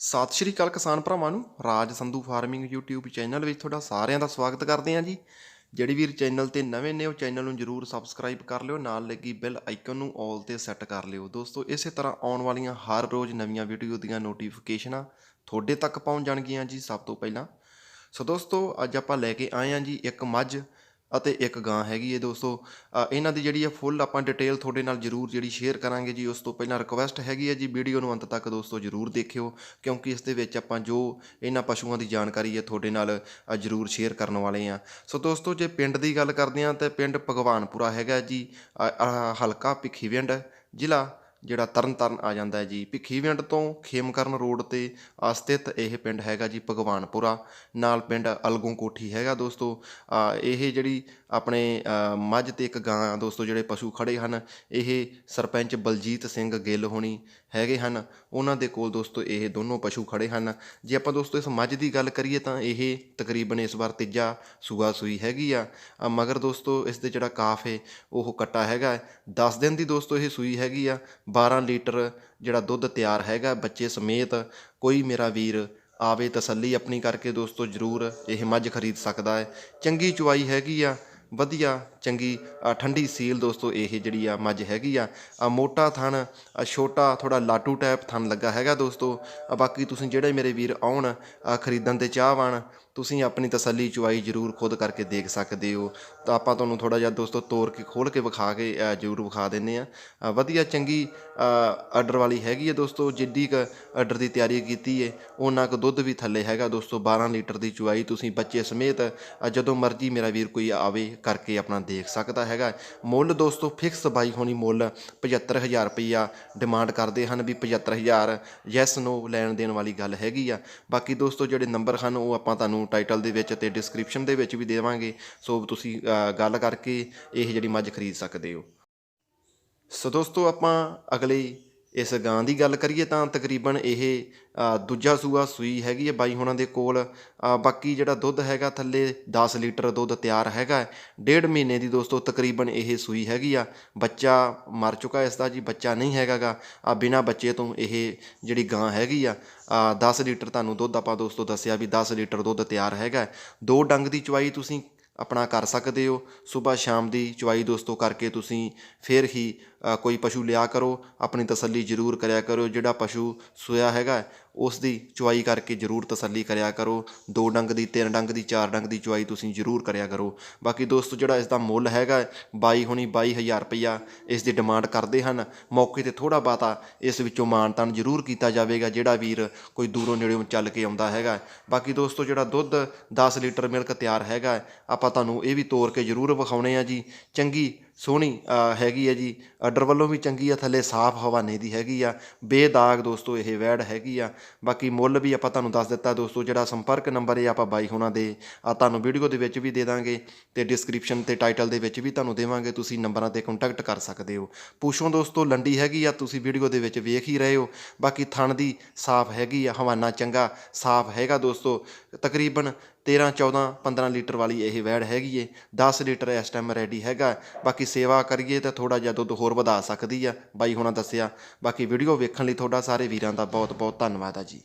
ਸਤਿ ਸ਼੍ਰੀ ਅਕਾਲ ਕਿਸਾਨ ਭਰਾਵਾਂ ਨੂੰ, Raj Sandhu farming YouTube channel ਵਿੱਚ ਤੁਹਾਡਾ ਸਾਰਿਆਂ ਦਾ ਸਵਾਗਤ ਕਰਦੇ ਹਾਂ ਜੀ। ਜਿਹੜੀ ਵੀਰ ਚੈਨਲ ਤੇ ਨਵੇਂ ਨੇ, ਉਹ ਚੈਨਲ ਨੂੰ ਜਰੂਰ ਸਬਸਕ੍ਰਾਈਬ ਕਰ ਲਿਓ, ਨਾਲ ਲੱਗੀ ਬੈਲ ਆਈਕਨ ਨੂੰ ਆਲ ਤੇ ਸੈੱਟ ਕਰ ਲਿਓ। ਦੋਸਤੋ, ਇਸੇ ਤਰ੍ਹਾਂ ਆਉਣ ਵਾਲੀਆਂ ਹਰ ਰੋਜ਼ ਨਵੀਆਂ ਵੀਡੀਓ ਦੀਆਂ ਨੋਟੀਫਿਕੇਸ਼ਨਾਂ ਤੁਹਾਡੇ ਤੱਕ ਪਹੁੰਚ ਜਾਣਗੀਆਂ ਜੀ ਸਭ ਤੋਂ ਪਹਿਲਾਂ। ਸੋ ਦੋਸਤੋ, ਅੱਜ ਆਪਾਂ ਲੈ ਕੇ ਆਏ ਹਾਂ ਜੀ ਇੱਕ ਮੱਝ। ਅਤੇ ਇੱਕ ਗਾਂ ਹੈਗੀ ਹੈ ਦੋਸਤੋ। ਇਹਨਾਂ ਦੀ ਜਿਹੜੀ ਹੈ ਫੁੱਲ ਆਪਾਂ ਡਿਟੇਲ ਤੁਹਾਡੇ ਨਾਲ ਜਰੂਰ ਜਿਹੜੀ ਸ਼ੇਅਰ ਕਰਾਂਗੇ ਜੀ, ਉਸ ਤੋਂ ਪਹਿਲਾਂ ਰਿਕੁਐਸਟ ਹੈਗੀ ਹੈ ਜੀ, ਵੀਡੀਓ ਨੂੰ ਅੰਤ ਤੱਕ ਦੋਸਤੋ ਜਰੂਰ ਦੇਖਿਓ, ਕਿਉਂਕਿ ਇਸ ਦੇ ਵਿੱਚ ਆਪਾਂ ਜੋ ਇਹਨਾਂ ਪਸ਼ੂਆਂ ਦੀ ਜਾਣਕਾਰੀ ਹੈ ਤੁਹਾਡੇ ਨਾਲ ਜਰੂਰ ਸ਼ੇਅਰ ਕਰਨ ਵਾਲੇ ਆ। ਸੋ ਦੋਸਤੋ ਜੇ ਪਿੰਡ ਦੀ ਗੱਲ ਕਰਦੇ ਆ, ਤਾਂ ਪਿੰਡ ਭਗਵਾਨਪੁਰਾ ਹੈਗਾ ਜੀ ਹਲਕਾ ਭਿੱਖੀਵਿੰਡ, ਜ਼ਿਲ੍ਹਾ ਜਿਹੜਾ ਤਰਨਤਾਰਨ ਆ ਜਾਂਦਾ ਹੈ ਜੀ ਭਿੱਖੀਵਿੰਡ ਤੋਂ ਖੇਮਕਰਨ ਰੋਡ ਤੇ ਅ, ਸਥਿਤ ਇਹ ਪਿੰਡ ਹੈਗਾ ਜੀ ਭਗਵਾਨਪੁਰਾ ਨਾਲ ਪਿੰਡ ਅਲਗੋਂ ਕੋਠੀ ਹੈਗਾ ਦੋਸਤੋ। ਇਹ ਜਿਹੜੀ ਆਪਣੇ ਮੱਝ ਤੇ ਇੱਕ ਗਾਂ ਦੋਸਤੋ ਜਿਹੜੇ ਪਸ਼ੂ ਖੜੇ ਹਨ ਇਹ ਸਰਪੰਚ ਬਲਜੀਤ ਸਿੰਘ ਗਿੱਲ ਹੋਣੀ ਹੈਗੇ ਹਨ। ਉਹਨਾਂ ਦੇ ਕੋਲ ਦੋਸਤੋ ਇਹ ਦੋਨੋਂ ਪਸ਼ੂ ਖੜੇ ਹਨ। ਜੇ ਆਪਾਂ ਦੋਸਤੋ ਇਸ ਮੱਝ ਦੀ ਗੱਲ ਕਰੀਏ ਤਾਂ ਇਹ ਤਕਰੀਬਨ ਇਸ ਵਾਰ ਤੀਜਾ ਸੂਆ ਸੂਈ ਹੈਗੀ ਆ। ਮਗਰ ਦੋਸਤੋ ਇਸ ਦੇ ਜਿਹੜਾ ਕਾਫ ਹੈ ਉਹ ਕੱਟਾ ਹੈਗਾ। 10 ਦਿਨ ਦੀ ਦੋਸਤੋ ਇਹ ਸੂਈ ਹੈਗੀ ਆ। 12 ਲੀਟਰ ਜਿਹੜਾ ਦੁੱਧ ਤਿਆਰ ਹੈਗਾ ਬੱਚੇ ਸਮੇਤ ਕੋਈ ਮੇਰਾ ਵੀਰ ਆਵੇ ਤਸੱਲੀ ਆਪਣੀ ਕਰਕੇ ਦੋਸਤੋ ਜਰੂਰ ਇਹ ਮੱਝ ਖਰੀਦ ਸਕਦਾ ਹੈ। ਚੰਗੀ ਚੁਆਈ ਹੈਗੀ ਆ ਵਧੀਆ ਚੰਗੀ ਅ, ਠੰਡੀ ਸੀਲ ਦੋਸਤੋ ਇਹ ਜਿਹੜੀ ਆ ਮੱਝ ਹੈਗੀ ਆ। ਮੋਟਾ ਥਣ ਅ, ਛੋਟਾ ਥੋੜਾ ਲਾਟੂ ਟਾਈਪ ਥਣ ਲੱਗਾ ਹੈਗਾ ਦੋਸਤੋ। ਬਾਕੀ ਤੁਸੀਂ ਜਿਹੜੇ ਮੇਰੇ ਵੀਰ ਆਉਣ ਅ, ਖਰੀਦਣ ਤੇ ਚਾਹਵਾਨ ਤੁਸੀਂ ਆਪਣੀ ਤਸੱਲੀ ਚੁਆਈ ਜਰੂਰ ਖੁਦ ਕਰਕੇ ਦੇਖ ਸਕਦੇ ਹੋ। ਤਾਂ ਆਪਾਂ ਤੁਹਾਨੂੰ ਥੋੜਾ ਜਿਹਾ ਦੋਸਤੋ ਤੋੜ ਕੇ ਖੋਲ ਕੇ ਵਿਖਾ ਕੇ ਜਰੂਰ ਵਿਖਾ ਦਿੰਨੇ ਆ ਵਧੀਆ ਚੰਗੀ ਆਰਡਰ ਵਾਲੀ ਹੈਗੀ ਹੈ ਦੋਸਤੋ, ਜਿੱਡੀ ਕ ਆਰਡਰ ਦੀ ਤਿਆਰੀ ਕੀਤੀ ਹੈ ਉਹਨਾਂ ਕੁ ਦੁੱਧ ਵੀ ਥੱਲੇ ਹੈਗਾ ਦੋਸਤੋ 12 ਲੀਟਰ ਦੀ ਚੁਆਈ ਤੁਸੀਂ ਬੱਚੇ ਸਮੇਤ ਜਦੋਂ ਮਰਜ਼ੀ ਮੇਰਾ ਵੀਰ ਕੋਈ ਆਵੇ ਕਰਕੇ ਆਪਣਾ ਦੇਖ ਸਕਦਾ ਹੈਗਾ। ਮੁੱਲ ਦੋਸਤੋ ਫਿਕਸ ਬਾਈ ਹੋਣੀ ਮੁੱਲ 75000 ਰੁਪਈਆ ਡਿਮਾਂਡ ਕਰਦੇ ਹਨ ਵੀ 75000 ਯੈਸ ਨੋ ਲੈਣ ਦੇਣ ਵਾਲੀ ਗੱਲ ਹੈਗੀ ਆ। ਬਾਕੀ ਦੋਸਤੋ ਜਿਹੜੇ ਨੰਬਰ ਹਨ ਉਹ ਆਪਾਂ ਤੁਹਾਨੂੰ ਟਾਈਟਲ ਦੇ ਵਿੱਚ ਤੇ ਡਿਸਕ੍ਰਿਪਸ਼ਨ ਦੇ ਵਿੱਚ ਵੀ ਦੇਵਾਂਗੇ। ਸੋ ਤੁਸੀਂ ਗੱਲ ਕਰਕੇ ਇਹ ਜਿਹੜੀ ਮੱਝ ਖਰੀਦ ਸਕਦੇ ਹੋ। ਸੋ ਦੋਸਤੋ, ਆਪਾਂ ਅਗਲੇ ਇਸ ਗਾਂ ਦੀ ਗੱਲ ਕਰੀਏ ਤਾਂ ਤਕਰੀਬਨ ਇਹ ਦੂਜਾ ਸੂਆ ਸੂਈ ਹੈਗੀ ਹੈ ਬਾਈ ਹੁਣਾਂ ਦੇ ਕੋਲ। ਬਾਕੀ ਜਿਹੜਾ ਦੁੱਧ ਹੈਗਾ ਥੱਲੇ 10 ਲੀਟਰ ਦੁੱਧ ਤਿਆਰ ਹੈਗਾ ਡੇਢ ਮਹੀਨੇ ਦੀ ਦੋਸਤੋ ਤਕਰੀਬਨ ਇਹ ਸੂਈ ਹੈਗੀ ਆ। ਬੱਚਾ ਮਰ ਚੁੱਕਾ ਇਸ ਦਾ ਜੀ ਬੱਚਾ ਨਹੀਂ ਹੈਗਾਗਾ। ਆ ਬਿਨਾ ਬੱਚੇ ਤੋਂ ਇਹ ਜਿਹੜੀ ਗਾਂ ਹੈਗੀ ਆ ਅ, 10 ਲੀਟਰ ਤੁਹਾਨੂੰ ਦੁੱਧ ਆਪਾਂ ਦੋਸਤੋ ਦੱਸਿਆ ਵੀ 10 ਲੀਟਰ ਦੁੱਧ ਤਿਆਰ ਹੈਗਾ ਦੋ ਡੰਗ ਦੀ ਚੁਆਈ ਤੁਸੀਂ ਆਪਣਾ ਕਰ ਸਕਦੇ ਹੋ। ਸਵੇਰ ਸ਼ਾਮ ਦੀ ਚੁਆਈ ਦੋਸਤੋ ਕਰਕੇ ਤੁਸੀਂ ਫਿਰ ਹੀ ਕੋਈ ਪਸ਼ੂ ਲਿਆ ਕਰੋ, ਆਪਣੀ ਤਸੱਲੀ ਜ਼ਰੂਰ ਕਰਿਆ ਕਰੋ, ਜਿਹੜਾ ਪਸ਼ੂ ਸੋਇਆ ਹੈਗਾ, ਉਸ ਦੀ ਚੁਆਈ ਕਰਕੇ ਜ਼ਰੂਰ ਤਸੱਲੀ ਕਰਿਆ ਕਰੋ, ਦੋ ਡੰਗ ਦੀ, ਤਿੰਨ ਡੰਗ ਦੀ, ਚਾਰ ਡੰਗ ਦੀ ਚੁਆਈ ਤੁਸੀਂ ਜ਼ਰੂਰ ਕਰਿਆ ਕਰੋ। ਬਾਕੀ ਦੋਸਤੋ, ਜਿਹੜਾ ਇਸ ਦਾ ਮੁੱਲ ਹੈਗਾ, ਬਾਈ ਹੁਣੀ 22000 ਰੁਪਈਆ ਇਸ ਦੀ ਡਿਮਾਂਡ ਕਰਦੇ ਹਨ। ਮੌਕੇ ਤੇ ਥੋੜਾ ਬਾਤਾ ਇਸ ਵਿੱਚੋਂ ਮਾਨਤਾਨ ਜ਼ਰੂਰ ਕੀਤਾ ਜਾਵੇਗਾ, ਜਿਹੜਾ ਵੀਰ ਕੋਈ ਦੂਰੋਂ ਨੇੜਿਓਂ ਚੱਲ ਕੇ ਆਉਂਦਾ ਹੈਗਾ। ਬਾਕੀ ਦੋਸਤੋ, ਜਿਹੜਾ ਦੁੱਧ 10 ਲੀਟਰ ਮਿਲਕ ਤਿਆਰ ਹੈਗਾ, ਆਪਾਂ ਤੁਹਾਨੂੰ ਇਹ ਵੀ ਤੋੜ ਕੇ ਜ਼ਰੂਰ ਵਿਖਾਉਣੇ ਆ ਜੀ। ਚੰਗੀ ਸੋਹਣੀ ਹੈਗੀ ਹੈ ਜੀ। ਆਰਡਰ ਵੱਲੋਂ ਵੀ ਚੰਗੀ ਆ, ਥੱਲੇ ਸਾਫ਼ ਹਵਾਨੇ ਦੀ ਹੈਗੀ ਆ। ਬੇਦਾਗ ਦੋਸਤੋ, ਇਹ ਵੈੜ ਹੈਗੀ ਆ। ਬਾਕੀ ਮੁੱਲ ਵੀ ਆਪਾਂ ਤੁਹਾਨੂੰ ਦੱਸ ਦਿੱਤਾ ਦੋਸਤੋ, ਜਿਹੜਾ ਸੰਪਰਕ ਨੰਬਰ ਹੈ ਆਪਾਂ ਬਾਈ ਹੋਣਾ ਦੇ ਆ ਤੁਹਾਨੂੰ ਵੀਡੀਓ ਦੇ ਵਿੱਚ ਵੀ ਦੇ ਦਾਂਗੇ ਤੇ ਡਿਸਕ੍ਰਿਪਸ਼ਨ ਤੇ ਟਾਈਟਲ ਦੇ ਵਿੱਚ ਵੀ ਤੁਹਾਨੂੰ ਦੇਵਾਂਗੇ। ਤੁਸੀਂ ਨੰਬਰਾਂ ਤੇ ਕੰਟੈਕਟ ਕਰ ਸਕਦੇ ਹੋ। ਪੁੱਛੋ ਦੋਸਤੋ, ਲੰਡੀ ਹੈਗੀ ਆ, ਤੁਸੀਂ ਵੀਡੀਓ ਦੇ ਵਿੱਚ ਵੇਖ ਹੀ ਰਹੇ ਹੋ। ਬਾਕੀ ਥਣ ਦੀ ਸਾਫ਼ ਹੈਗੀ ਆ ਹਵਾਨਾ ਚੰਗਾ, ਸਾਫ਼ ਹੈਗਾ ਦੋਸਤੋ। ਤਕਰੀਬਨ 13 14 15 ਲੀਟਰ ਵਾਲੀ ਇਹ ਵੈੜ ਹੈਗੀ ਏ। 10 ਲੀਟਰ ਇਸ ਟਾਈਮ ਰੈਡੀ ਹੈਗਾ। ਬਾਕੀ ਸੇਵਾ ਕਰੀਏ ਤਾਂ ਥੋੜਾ ਜਿਹਾ ਦੁੱਧ ਹੋਰ ਵਧਾ ਸਕਦੀ ਆ। ਬਾਈ ਹੁਣਾਂ ਦੱਸਿਆ। ਬਾਕੀ ਵੀਡੀਓ ਵੇਖਣ ਲਈ ਤੁਹਾਡਾ ਸਾਰੇ ਵੀਰਾਂ ਦਾ ਬਹੁਤ ਬਹੁਤ ਧੰਨਵਾਦ ਆ ਜੀ।